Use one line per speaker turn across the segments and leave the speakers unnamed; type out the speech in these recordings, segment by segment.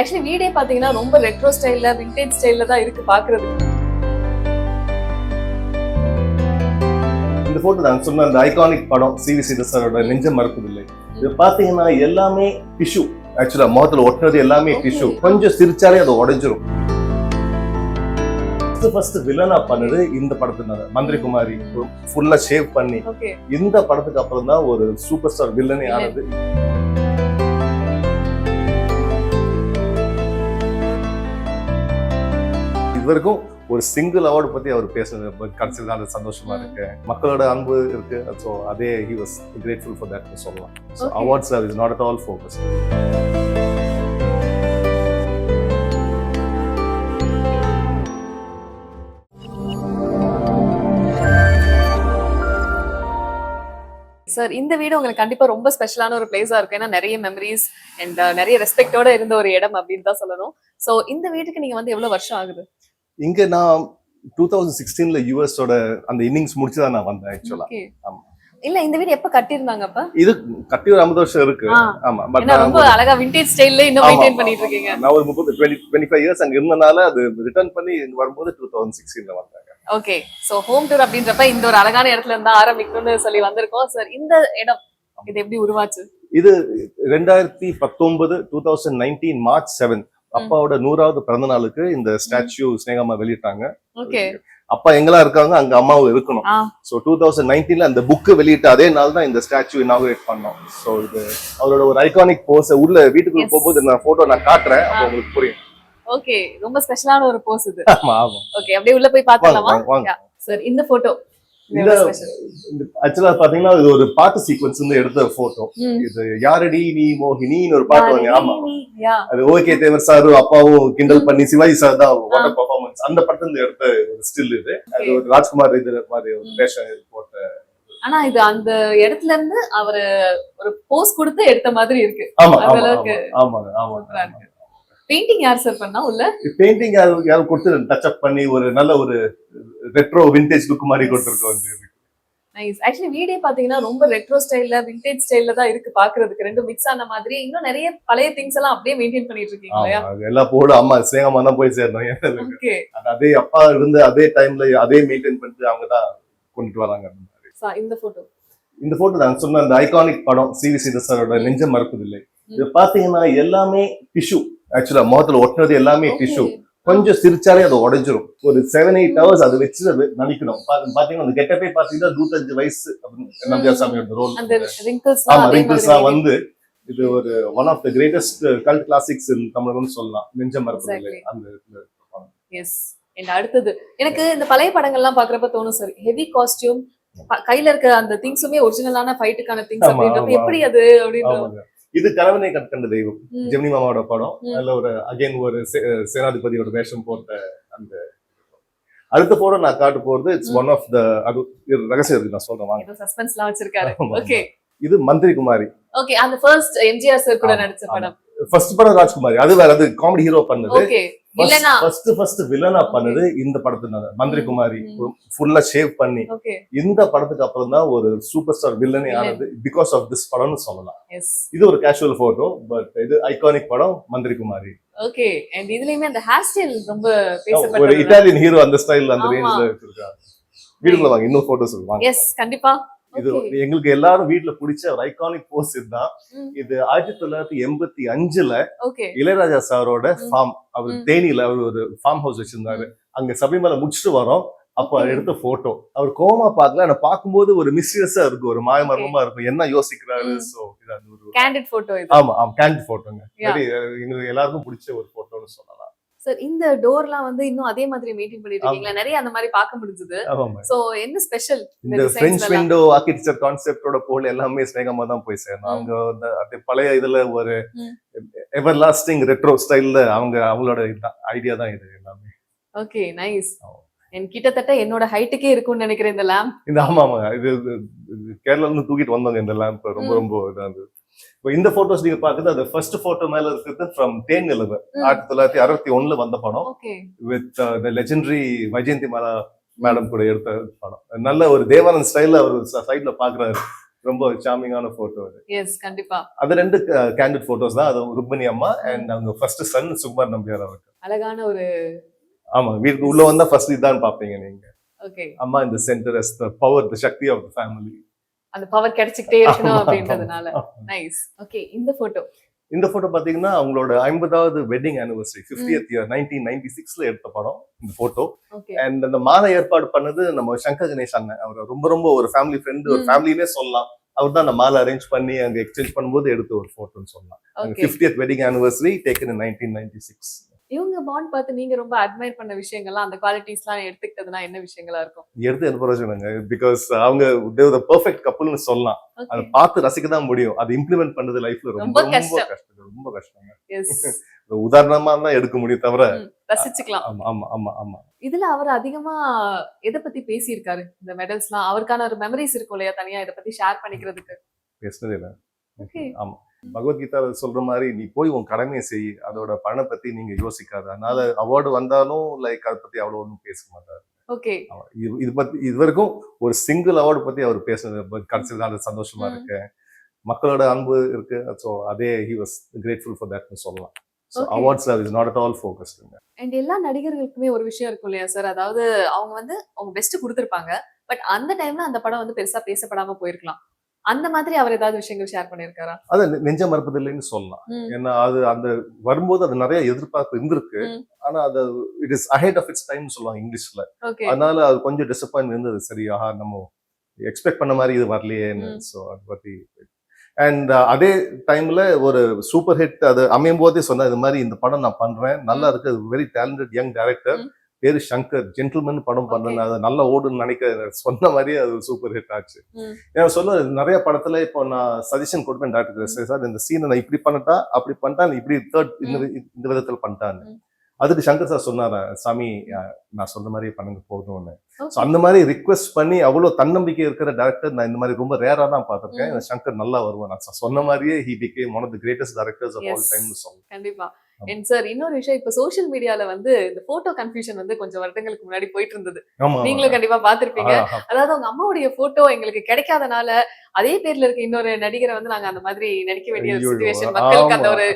Actually வீடே பாத்தீங்கன்னா ரொம்ப ரெட்ரோ ஸ்டைல்ல விண்டேஜ் ஸ்டைல்ல தான் இருக்கு பாக்குறது.
இந்த போட்டோ நான் சொன்ன அந்த ஐகானிக் படம் சிவி சீதசரோட நெஞ்சம் மறப்பதில்லை. இது பாத்தீங்கன்னா எல்லாமே டிஷ்யூ ஆக்சுவலா முகத்துல ஒட்டுனது எல்லாமே. டிஷ்யூ கொஞ்சம் சிரிச்சாலே அது உடைஞ்சிரும். ஃபர்ஸ்ட் வில்லனா பண்ணது இந்த படத்துல மந்திரி குமாரி ஃபுல்லா ஷேவ் பண்ணி. இந்த படத்துக்கு அப்புறம் தான் ஒரு சூப்பர் ஸ்டார் வில்லனே
Villain.
இதுவரைக்கும் ஒரு சிங்கிள் அவார்டு பத்தி அவர் பேசுனது கடைசியில் தான் அது சந்தோஷமா இருக்கு. மக்களோட அன்பு இருக்கு. ஸோ அதே he was grateful for that சொல்லலாம். So. Awards are is not at all focus
sir இந்த வீடு உங்களுக்கு கண்டிப்பா ரொம்ப ஸ்பெஷலான ஒரு பிளேஸா இருக்கும். ஏன்னா நிறைய மெமரிஸ் அண்ட் நிறைய ரெஸ்பெக்டோட இருந்த ஒரு இடம் அப்படின்னு தான் சொல்லணும். சோ இந்த வீட்டுக்கு நீங்க வந்து எவ்வளவு வருஷம் ஆகுது?
இங்க நான் டூ தௌசண்ட் சிக்ஸ்டீன்ல யூஎஸோட அந்த இன்னிங்ஸ் முடிச்சு தான் நான் வந்தேன் ஆக்சுவலா. ஆமா.
இல்ல இந்த வீடு எப்ப கட்டியிருந்தாங்க அப்ப?
இது கட்டி ஒரு ஐம்பது வருஷம் இருக்கு. ஆமா பட்
ரொம்ப அழகா விண்டேஜ் ஸ்டைல்ல இன்னும் மெயின்டைன் பண்ணிட்டு இருக்கீங்க
நான் ஒரு முப்பது டுவெண்ட்டி ஃபைவ் இயர்ஸ் அங்க இருந்தனால அது ரிட்டர்ன் பண்ணி இங்க வரும்போது டூ தௌசண்ட் சிக்ஸ்டீன்ல வந்தாங்க.
ஓகே சோ ஹோம் டூர் அப்படின்றப்ப இந்த ஒரு அழகான இடத்துல இருந்தா ஆரம்பிக்கணும்னு சொல்லி வந்திருக்கோம். சார் இந்த இடம் இது எப்படி உருவாச்சு?
இது ரெண்டாயிரத்தி பத்தொன்பது two thousand nineteen March seven அப்பாவோட நூறாவது பிறந்த நாளுக்கு இந்த ஸ்டாச்சு ஸ்னேகமா வெளியிட்டாங்க.
ஓகே.
அப்பா எங்கெல்லாம் இருக்காங்க அங்க அம்மாவும் இருக்கணும். ஸோ டூ தௌசண்ட் நைன்டீன்ல அந்த புக்கு வெளியிட்ட அதே நாள் தான் இந்த ஸ்டாச்சு இனாகுரேட் பண்ணோம். ஸோ இது அவரோட ஒரு ஐகானிக் போஸ் உள்ள வீட்டுக்குள்ள. போகும்போது நான் போட்டோ நான் காட்டுறேன் அப்போ உங்களுக்கு புரியும்.
ஓகே ரொம்ப ஸ்பெஷலான ஒரு போஸ் இது.
ஆமா ஆமா.
ஓகே அப்படியே உள்ள போய் பாத்துடலாமா. சார் இந்த போட்டோ
இந்த ஆக்சுவலா பாத்தீங்கன்னா இது ஒரு பாட்டு சீக்வன்ஸ் இருந்து எடுத்த போட்டோ இது யாரடி நீ மோகினின்னு ஒரு பாட்டு வாங்க ஆமா. அது ஓகே தேவர் சார் அப்பாவும் கிண்டல் பண்ணி சிவாஜி சார் தான் வாட்டர் பர்ஃபார்மன்ஸ் அந்த படத்துல இருந்து எடுத்த ஒரு ஸ்டில் இது. அது ஒரு ராஜ்குமார் இது மாதிரி ஒரு வேஷம் போட்ட.
ஆனா இது அந்த இடத்துல இருந்து அவரு ஒரு போஸ் கொடுத்து எடுத்த மாதிரி இருக்கு.
ஆமா ஆமா
சூப்பரா
ஆமாங்க.
பெயிண்டிங் யார் சார் பண்ணா உள்ள?
பெயிண்டிங் யாரும் கொடுத்து டச் அப் பண்ணி ஒரு நல்ல ஒரு ரெட்ரோ விண்டேஜ் லுக் மாதிரி கொடுத்துருக்கோம் வந்து.
நைஸ் ஆக்சுவலி வீடே பாத்தீங்கன்னா ரொம்ப ரெட்ரோ ஸ்டைல்ல விண்டேஜ் ஸ்டைல்ல தான் இருக்கு பாக்குறதுக்கு. ரெண்டும் மிக்ஸ் ஆன மாதிரி. இன்னும் நிறைய பழைய திங்ஸ் எல்லாம் அப்படியே மெயின்டைன் பண்ணிட்டு இருக்கீங்க இல்லையா?
எல்லாம் போடு. அம்மா சேகமா தான் போய் சேரணும். அது அப்பா இருந்து அதே டைம்ல அதே மெயின்டைன் பண்ணிட்டு அவங்க தான் கொண்டுட்டு வராங்க
இந்த போட்டோ
இந்த போட்டோ நான் சொன்ன அந்த ஐகானிக் படம் சிவி சீதசரோட நெஞ்சம் மறப்பதில்லை. இது பாத்தீங்கன்னா எல்லாமே டிஷ்யூ ஆக்சுவலா முகத்துல ஒட்டுனது எல்லாமே டிஷ்யூ கொஞ்சம் சிரிச்சாலே அது உடைஞ்சிரும். ஒரு செவன் எயிட் ஹவர்ஸ் அது வச்சு அது நடிக்கணும். பாத்தீங்கன்னா அந்த கெட்டப்பே பாத்தீங்கன்னா நூத்தஞ்சு வயசு நம்பியார் சாமியோட ரோல் ஆமா ரிங்கிள்ஸா வந்து இது ஒரு one of the greatest cult classics தமிழ்னு சொல்லலாம். மறப்பதில்லை.
Exactly.
அந்த.
எஸ் அடுத்தது எனக்கு இந்த பழைய படங்கள்லாம் பாக்குறப்ப தோணும் சார் ஹெவி காஸ்டியூம் கையில இருக்க அந்த திங்ஸுமே ஒரிஜினலான ஃபைட்டுக்கான திங்ஸ் அப்படின்றப்ப எப்படி அது அப்படின்ற
இது கணவனை கற்கண்ட தெய்வம். ஜெமினி மாமாவோட படம். அதுல ஒரு அகைன் ஒரு சேனாதிபதியோட வேஷம் போட்ட அந்த அடுத்த போட நான் காட்ட போறது இட்ஸ். ஒன் ஆஃப் த அது ரகசியம் இருக்கு நான் சொல்றேன் வாங்க.
சஸ்பென்ஸ்லாம் வச்சிருக்காரு. ஓகே
இது மந்திரி குமாரி
ஓகே அந்த ஃபர்ஸ்ட் எம்ஜிஆர் சார் கூட நடிச்ச. படம்.
ஃபர்ஸ்ட் படம் ராஜ்குமாரி. அது வேற அது காமெடி ஹீரோ பண்ணது. ஃபர்ஸ்ட் ஃபர்ஸ்ட் வில்லனா பண்ணது இந்த படத்துல மந்திரி குமாரி. ஃபுல்லா ஷேவ் பண்ணி. இந்த படத்துக்கு அப்புறம் தான் ஒரு சூப்பர் ஸ்டார் வில்லனே. ஆனது பிகாஸ் ஆஃப் திஸ் படம்னு சொல்லலாம். இது ஒரு கேஷுவல் போட்டோ பட் இது ஐகானிக் படம் மந்திரி குமாரி
ஓகே அண்ட் இதுலயுமே அந்த ஹேர் ஸ்டைல் ரொம்ப
ஒரு இட்டாலியன் ஹீரோ அந்த ஸ்டைல் அந்த. ரேஞ்ச்ல வச்சிருக்காங்க. வீடுக்குள்ள வாங்க இன்னும் போட்டோஸ் வாங்க.
எஸ் கண்டிப்பா.
இது. எங்களுக்கு எல்லாரும் வீட்ல பிடிச்ச ஒரு ஐகானிக் போஸ்ட் இதுதான். இது ஆயிரத்தி தொள்ளாயிரத்தி எண்பத்தி அஞ்சுல இளையராஜா சாரோட. ஃபார்ம் அவர். தேனியில அவர் ஒரு ஃபார்ம் ஹவுஸ் வச்சிருந்தாரு. அங்க சபரிமலை முடிச்சுட்டு வரோம். அப்ப. எடுத்த போட்டோ அவர் கோமா பார்க்கல. ஆனா பார்க்கும்போது ஒரு மிஸ்டியஸா இருக்கும். ஒரு மாயமர்மமா இருக்கும். என்ன யோசிக்கிறாரு. சோ இது அந்த ஒரு
கேண்டிட் போட்டோ
ஆமா ஆமா. கேண்ட் போட்டோங்க எங்களுக்கு எல்லாருக்கும் பிடிச்ச ஒரு போட்டோன்னு சொல்லலாம்.
சார் இந்த டோர்லாம் வந்து இன்னும் அதே மாதிரி மெயின்டைன் பண்ணிட்டு இருக்கீங்களா? நிறைய அந்த மாதிரி பார்க்க முடிஞ்சது. சோ என்ன ஸ்பெஷல்
இந்த பிரெஞ்ச் விண்டோ ஆர்கிடெக்சர் கான்செப்டோட போல் எல்லாமே ஸ்னேகமா தான் போய் சேரணும். அவங்க அது பழைய இதுல ஒரு. எவர் லாஸ்டிங் ரெட்ரோ ஸ்டைல்ல அவங்க அவங்களோட ஐடியா தான் இது எல்லாமே.
Okay nice. என் கிட்டத்தட்ட என்னோட ஹைட்டுக்கே இருக்கும்னு நினைக்கிறேன் இந்த லேம்ப்
இந்த ஆமா ஆமா. இது கேரளால இருந்து தூக்கிட்டு வந்தாங்க இந்த லேம்ப் ரொம்ப. ரொம்ப இதா இருந்தது. இப்போ இந்த போட்டோஸ் நீங்க பாக்குறது அது ஃபர்ஸ்ட் போட்டோ மேல இருக்கிறது ஃப்ரம் தேன் நிலவு ஆயிரத்தி தொள்ளாயிரத்தி அறுபத்தி ஒண்ணுல வந்த படம். With the legendary Vyjayanthimala madam கூட எடுத்த படம். நல்ல ஒரு தேவானந்த் ஸ்டைல்ல அவர் சைட்ல பாக்குறாரு ரொம்ப சாமிங்கான போட்டோ அது.
எஸ் கண்டிப்பா.
அது ரெண்டு கேண்டிட் போட்டோஸ் தான். அது ருக்மணி அம்மா அண்ட் அவங்க ஃபர்ஸ்ட் சன் சுகுமார் நம்பியார் அவருக்கு.
அழகான ஒரு
ஆமா வீட்டுக்கு உள்ள வந்தா ஃபர்ஸ்ட் இதான் பாப்பீங்க நீங்க.
ஓகே
அம்மா இந்த சென்டர் த பவர் த சக்தி ஆஃப் த ஃபேமிலி
அந்த பவர் கிடைச்சிக்கிட்டே இருக்கணும் அப்படின்றதுனால. நைஸ் ஓகே இந்த போட்டோ
இந்த போட்டோ பாத்தீங்கன்னா அவங்களோட ஐம்பதாவது wedding anniversary fiftieth year nineteen ninety சிக்ஸ்ல எடுத்த படம் இந்த போட்டோ அண்ட் அந்த மாலை ஏற்பாடு பண்ணது நம்ம சங்கர் கணேஷ் அண்ணன். அவர் ரொம்ப ரொம்ப ஒரு ஃபேமிலி ஃப்ரெண்ட் ஒரு. ஃபேமிலினே சொல்லலாம். அவர் தான் அந்த மாலை அரேஞ்ச் பண்ணி அங்க எக்ஸ்சேஞ்ச் பண்ணும்போது எடுத்த ஒரு போட்டோன்னு சொல்லலாம். Fiftieth wedding anniversary taken nineteen ninety six
இவங்க பாண்ட் பார்த்து நீங்க ரொம்ப அட்மையர் பண்ண விஷயங்கள்லாம் அந்த குவாலிட்டிஸ்லாம் எடுத்துக்கிட்டதுனா என்ன விஷயங்களா இருக்கும்?
எடுத்து என்ன பிரயோஜனங்க பிகாஸ் அவங்க தேவ பர்ஃபெக்ட் கப்புள்னு சொல்லலாம். அதை பார்த்து ரசிக்க தான் முடியும். அதை இம்ப்ளிமெண்ட் பண்றது லைஃப்ல ரொம்ப
ரொம்ப கஷ்டம்.
கஷ்டம் ரொம்ப கஷ்டங்க. ஒரு உதாரணமா தான் எடுக்க முடியும் தவிர
ரசிச்சுக்கலாம்.
ஆமா ஆமா ஆமா ஆமா.
இதுல அவர் அதிகமா எதை பத்தி பேசியிருக்காரு? இந்த மெடல்ஸ்லாம் அவருக்கான ஒரு மெமரிஸ் இருக்கும் இல்லையா தனியா? இதை பத்தி ஷேர் பண்ணிக்கிறதுக்கு.
பேசுனது இல்ல.
ஓகே
ஆமா. பகவத்கீதா சொல்ற மாதிரி நீ போய் உன் கடமையை செய். அதோட பண பத்தி நீங்க யோசிக்காத. அதனால அவார்டு வந்தாலும் லைக் அதை பத்தி அவ்வளவு ஒன்றும் பேச மாட்டாரு.
ஓகே.
இது பத்தி இது வரைக்கும் ஒரு சிங்கிள் அவார்டு பத்தி அவர் பேசுனது. கிடைச்சது அது சந்தோஷமா. இருக்கு. மக்களோட அன்பு இருக்கு. ஸோ அதே ஹி வாஸ் கிரேட்ஃபுல் ஃபார் தட்னு சொல்லலாம். Awards is not at all ஃபோக்கஸ்டுங்க
and எல்லா நடிகர்களுக்குமே ஒரு விஷயம் இருக்கும் இல்லையா சார் அதாவது அவங்க வந்து அவங்க பெஸ்ட் கொடுத்துருப்பாங்க. பட் அந்த டைம்ல அந்த படம் வந்து பெருசா பேசப்படாம போயிருக்கலாம். அந்த மாதிரி அவர் ஏதாவது விஷயங்கள் ஷேர் பண்ணிருக்காரா
அது நெஞ்ச மறுப்பதில்லைன்னு சொல்லலாம். ஏன்னா அது அந்த வரும்போது அது நிறைய எதிர்பார்ப்பு இருந்திருக்கு. ஆனா அது it is ahead of its time சொல்லுவாங்க இங்கிலீஷ்ல. அதனால அது கொஞ்சம் டிசப்பாயின்ட் இருந்தது. சரி ஆஹா நம்ம எக்ஸ்பெக்ட் பண்ண மாதிரி இது வரலையேன்னு. ஸோ அதை பத்தி அண்ட் அதே டைம்ல ஒரு சூப்பர் ஹிட் அது அமையும் போதே சொன்னா இது மாதிரி இந்த படம் நான் பண்றேன். நல்லா இருக்கு. Very talented young director. பேரு சங்கர் ஜென்டில்மேன் படம் பண்றேன் அது நல்லா ஓடுன்னு நினைக்க சொன்ன மாதிரியே அது சூப்பர் ஹிட் ஆச்சு. ஏன்னா சொல்ல நிறைய படத்துல இப்போ நான் சஜஷன் கொடுப்பேன் டேரக்டர் சார் இந்த சீனை நான் இப்படி பண்ணட்டா அப்படி பண்ணிட்டா நீ இப்படி தேர்ட் இந்த இந்த விதத்துல பண்ணிட்டான்னு. அதுக்கு சங்கர் சார் சொன்னாரா சாமி நான் சொல்ற மாதிரியே பண்ணுங்க போதும்னு. ஸோ. அந்த மாதிரி ரிக்வெஸ்ட் பண்ணி அவ்வளவு தன்னம்பிக்கை இருக்கிற டேரக்டர் நான் இந்த மாதிரி ரொம்ப ரேரா தான் பார்த்திருக்கேன். சங்கர் நல்லா வருவான் நான் சொன்ன மாதிரியே he became one of the greatest directors of all
Yes.
Time சொல்லலாம்
கண்டிப்பா.
ஆமா.
அண்ட் சார் இன்னொரு விஷயம் இப்ப சோஷியல் மீடியால வந்து இந்த போட்டோ கன்ஃபியூஷன் வந்து கொஞ்சம் வருடங்களுக்கு முன்னாடி போயிட்டு இருந்தது நீங்களும் கண்டிப்பா பாத்திருப்பீங்க. அதாவது உங்க அம்மாவுடைய போட்டோ எங்களுக்கு கிடைக்காதனால அதே பேர்ல இருக்க இன்னொரு நடிகரை வந்து நாங்க அந்த மாதிரி நடிக்க வேண்டிய ஒரு சுச்சுவேஷன் மக்களுக்கு அந்த. ஒரு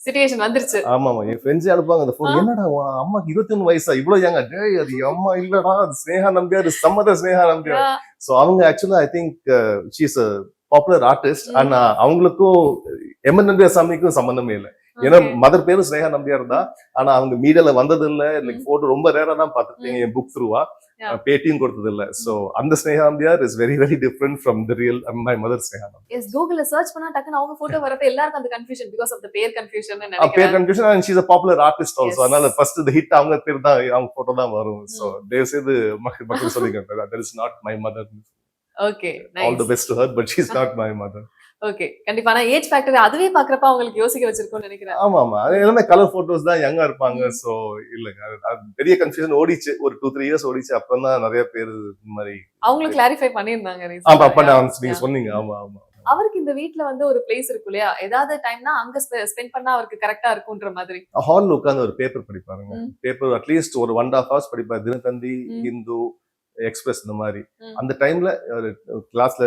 சுச்சுவேஷன் வந்துருச்சு.
ஆமா ஆமா. என் ஃப்ரெண்ட்ஸே அனுப்புவாங்க அந்த போன்
ஆ.
என்னடா உன் அம்மாக்கு இருபத்தி ஒண்ணு வயசா? இவ்வளவு ஏங்க டேய் அது என் அம்மா இல்லடா. அது ஸ்னேகா நம்பியார் சம்மத ஸ்னேகா நம்பியார்.
Yeah.
ஸோ அவங்க ஆக்சுவலா I think she's popular artist. ஆனா அவங்களுக்கும் எம்என் நம்பியார் சாமிக்கும் சம்பந்தமே இல்லை. ஏன்னா. மதர் பேரும் ஸ்னேகா நம்பியார் தான். ஆனா அவங்க மீடியால வந்தது இல்ல லைக். போட்டோ ரொம்ப ரேரா தான் பார்த்துருக்கீங்க என் புக் த்ரூவா. பேட்டியும் கொடுத்தது இல்ல சோ அந்த Sneha Nambiar is very very different from the real my mother Sneha
S கூகுள்ல சர்ச் பண்ணா டக்குன்னு அவங்க போட்டோ வரப்ப எல்லாருக்கும் அந்த கன்ஃபியூஷன் பிகாஸ் ஆஃப் த பேர் கன்ஃபியூஷன்
பேர்
நினைக்கிறேன்.
Confusion and she's a popular artist also. அதனால ஃபர்ஸ்ட் இந்த ஹிட் அவங்க பேர் தான் அவங்க போட்டோ தான் வரும். சோ தயவு செய்து மக்கள் மக்கள் சொல்லிக்க that is not my mother
okay
all the best to her but she's not my mother
okay கண்டிப்பா. நான் ஏஜ் ஃபேக்டர் அதுவே பாக்குறப்ப அவங்களுக்கு யோசிக்க வச்சிருக்கோம்னு நினைக்கிறேன்.
ஆமா ஆமா அது எல்லாமே கலர் போட்டோஸ் தான் யங்கா இருப்பாங்க. சோ இல்லங்க. பெரிய கன்ஃபியூஷன் ஓடிச்சு. ஒரு டூ த்ரீ இயர்ஸ் ஓடிச்சு. அப்புறம் தான் நிறைய பேர் இந்த மாதிரி
அவங்களும் கிளாரிஃபை பண்ணிருந்தாங்க
ஆமா. நான் நீங்க. சொன்னீங்க. ஆமா ஆமா.
அவருக்கு இந்த வீட்ல வந்து ஒரு பிளேஸ் இருக்கும் இல்லையா? ஏதாவது டைம்னா அங்க ஸ்பெண்ட் பண்ணா அவருக்கு கரெக்டா இருக்கும்ன்ற மாதிரி.
ஹால்ல உட்கார்ந்து ஒரு பேப்பர் படிப்பாருங்க. பேப்பர் அட்லீஸ்ட் ஒரு ஒன் ஹாஃப் ஹவர்ஸ் படிப்பார். தினத்தந்தி
ம்.
எக்ஸ்பிரஸ் இந்த மாதிரி. அந்த டைம்ல கிளாஸ்ல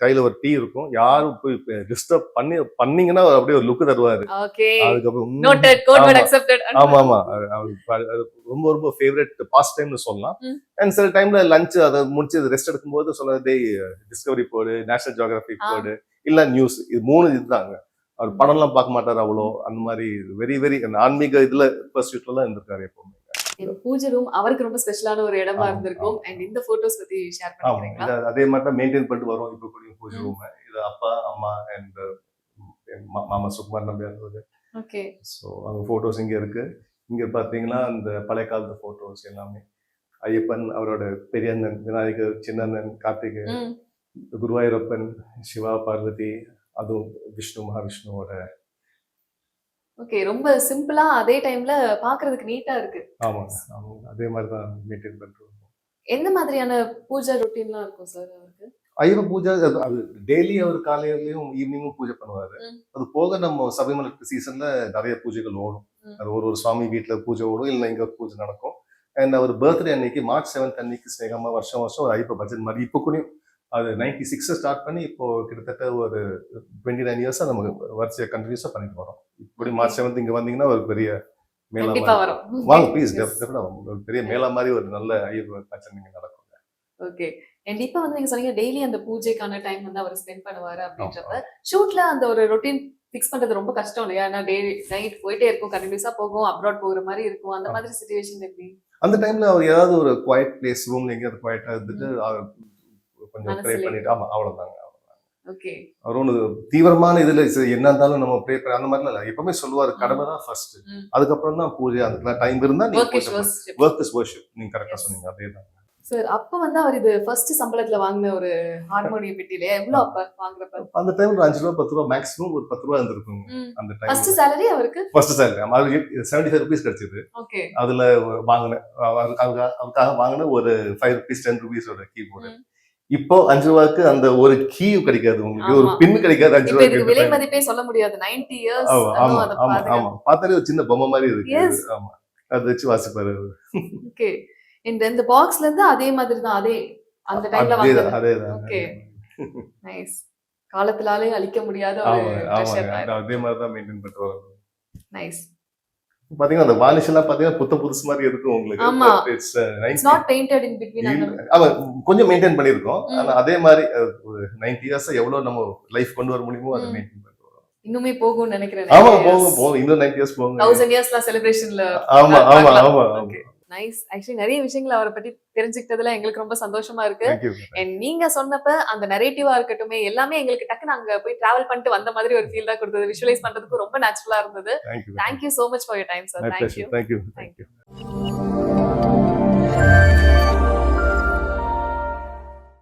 கையில ஒரு டீ இருக்கும். யாரும் போய் டிஸ்டர்ப் பண்ணி பண்ணீங்கன்னா அப்படியே ஒரு லுக் தருவாரு. அதுக்கப்புறம் ஆமா. ஆமா ரொம்ப ரொம்ப ஃபேவரட் பாஸ்ட் டைம்னு சொல்லலாம். அண்ட் சில டைம்ல லஞ்ச் அதை முடிச்சு ரெஸ்ட் எடுக்கும்போது சொன்னதே டிஸ்கவரி போடு நேஷனல் ஜியோகிராஃபி
ஆ.
போடு இல்ல நியூஸ் இது மூணு இதுதாங்க. அவர் படம்லாம் பார்க்க மாட்டாரு அவ்வளோ. அந்த மாதிரி வெரி வெரி ஆன்மீக இதுல பர்சியூட்ல தான் இருந்திருக்காரு எப்பவுமே.
பூஜை ரூம் அவருக்கு ரொம்ப ஸ்பெஷலான ஒரு இடமா இருந்திருக்கும். அண்ட் இந்த போட்டோஸ் பத்தி ஷேர்
இது அதே மாதிரி தான் மெயின்டைன் பண்ணிட்டு வரோம் இப்போ கூட பூஜை. ரூம் இது அப்பா அம்மா அண்ட் மாமா சுகுமார் நம்பியார்.
ஓகே
ஸோ அவங்க ஃபோட்டோஸ் இங்கே இருக்கு. இங்க பாத்தீங்கன்னா அந்த பழைய காலத்து ஃபோட்டோஸ் எல்லாமே. ஐயப்பன் அவரோட பெரியண்ணன் விநாயகர் சின்னண்ணன் கார்த்திகை குருவாயூரப்பன் சிவா பார்வதி அதுவும் விஷ்ணு மகாவிஷ்ணுவோட
ஓகே ரொம்ப சிம்பிளா அதே டைம்ல பாக்குறதுக்கு நீட்டா இருக்கு.
ஆமாங்க ஆமாங்க. அதே மாதிரி தான் மெயின்டைன் பண்ணுறோம்
எந்த மாதிரியான பூஜை ரொட்டீன்லாம் இருக்கும் சார் அவருக்கு?
ஐயப்ப பூஜை அது டெய்லி அவர் காலையிலயும் ஈவினிங்கும் பூஜை பண்ணுவாரு. அது போக நம்ம சபரிமலை சீசன்ல நிறைய பூஜைகள் ஓடும். அது ஒரு ஒரு சுவாமி வீட்ல பூஜை ஓடும் இல்லை இங்க பூஜை நடக்கும். அண்ட் அவர் பர்த்டே அன்னைக்கு மார்ச் செவன்த் அன்னைக்கு ஸ்னேகமா வருஷம் வருஷம் ஒரு ஐயப்ப பட்ஜெட் மாதிரி இப்போ கூட அது நைன்டி சிக்ஸ் ஸ்டார்ட் பண்ணி இப்போ கிட்டத்தட்ட ஒரு டுவெண்ட்டி நைன் இயர்ஸா நமக்கு வரிசையா கண்டினியூஸா பண்ணிட்டு வரோம். இப்படி மார்ச் செவன்த் இங்க வந்தீங்கன்னா ஒரு பெரிய மேலா
கண்டிப்பா
வாங்க ப்ளீஸ்
Yes.
ஒரு பெரிய மேலா மாதிரி ஒரு நல்ல ஐயர் காய்ச்சல் நீங்க நடக்கும்.
ஓகே அண்ட் இப்போ வந்து நீங்க சொன்னீங்க டெய்லி அந்த பூஜைக்கான டைம் வந்து அவர் ஸ்பெண்ட் பண்ணுவாரு அப்படின்றப்ப ஷூட்ல அந்த ஒரு ரொட்டீன் ஃபிக்ஸ் பண்றது ரொம்ப கஷ்டம் இல்லையா? ஏன்னா டே நைட் போயிட்டே இருக்கும் கண்டினியூஸா போகும் அப்ராட் போகிற மாதிரி இருக்கும். அந்த மாதிரி சுச்சுவேஷன் எப்படி?
அந்த டைம்ல அவர் ஏதாவது ஒரு குவைட் பிளேஸ் ரூம்ல எங்கேயாவது குவைட்டா இருந்துட்டு கொஞ்சம் ப்ரே பண்ணிட்டு ஆமா அவ்வளவுதாங்க ஒன்று தீவிரமான இதுல என்ன இருந்தாலும் நம்ம ப்ரே அந்த மாதிரிலாம் இல்லை. எப்பவுமே சொல்லுவாரு கடமை தான் ஃபர்ஸ்ட். அதுக்கப்புறம் தான் பூஜை அதுக்கெல்லாம் டைம் இருந்தா
ஒர்க் இஸ்
வர்ஷிப் நீங்க கரெக்டா. சொன்னீங்க அதே தான்
சார் அப்ப வந்து அவர் இது ஃபர்ஸ்ட் சம்பளத்துல வாங்கின ஒரு ஹார்மோனியம் பெட்டியில எவ்வளவு அப்ப வாங்குறப்ப?
அந்த டைம்ல அஞ்சு ரூபா பத்து ரூபா மேக்ஸிமம் ஒரு பத்து ரூபா இருந்திருக்குங்க. அந்த
ஃபர்ஸ்ட்
டைம்
சேலரி அவருக்கு?
ஃபர்ஸ்ட் சேலரி அது செவன்டி ஃபைவ் ருபீஸ் கிடைச்சது.
ஓகே.
அதுல வாங்கினேன் அவருக்கு- அவருக்காக வாங்கின ஒரு ஃபைவ் ருபீஸ் டென் ருபீஸோட கீபோர்டு. இப்போ அஞ்சு ரூபாய்க்கு அந்த ஒரு கீ கிடைக்காது உங்களுக்கு. ஒரு. பின் கிடைக்காது அஞ்சு
இதுக்கு விலை
ரூபாய்க்கு
மதிப்பே சொல்ல முடியாது. 90 இயர்ஸ்
ஆமா ஆமா ஆமா பார்த்தாலே ஒரு சின்ன பொம்மை மாதிரி இருக்கு. ஆமா. அதை வச்சு வாசிப்பாரு.
ஓகே இந்த இந்த பாக்ஸ்ல இருந்து அதே மாதிரி தான் அதே அந்த டைம்ல
அதேதான்
வாங்குறது
அதேதான்
Okay. நைஸ் காலத்திலாலே அழிக்க முடியாத ஒரு
அதே மாதிரி தான். மெயின்டைன் பண்ணிட்டு வரோம்
நைஸ்
பாத்தீங்கன்னா அந்த வாலிஷ் எல்லாம் பாத்தீங்கன்னா புத்த புதுசு மாதிரி இருக்கும் உங்களுக்கு. 90
it's not painted in between
ஆமா கொஞ்சம் மெயின்டைன் பண்ணிருக்கோம். ஆனா அதே மாதிரி அஹ், ஒரு நைன்டி இயர்ஸ் எவ்வளவு நம்ம லைஃப் கொண்டு வர முடியுமோ அதை. மெயின்டைன் வரோம்
இன்னுமே போகும்னு நினைக்கிறேன்.
ஆமா போகும் போகும். இன்னும் நைன்டி இயர்ஸ் போகும்.
தௌசண்ட் இயர்ஸ்லாம் செலிப்ரேஷன்ல
ஆமா ஆமா. ஆமா.
Okay. நைஸ் ஆக்சுவலி நிறைய விஷயங்கள் அவரை பத்தி தெரிஞ்சுக்கிட்டதுல எங்களுக்கு ரொம்ப சந்தோஷமா இருக்கு. அண்ட் நீங்க சொன்னப்ப அந்த நெரேட்டிவா இருக்கட்டுமே எல்லாமே எங்களுக்கு டக்குன்னு அங்க போய் டிராவல் பண்ணிட்டு வந்த மாதிரி ஒரு ஃபீல் தான் கொடுத்தது. விஷுவலைஸ் பண்றதுக்கு ரொம்ப நேச்சுரலா இருந்தது.
Thank you
so much for your time sir
thank you thank you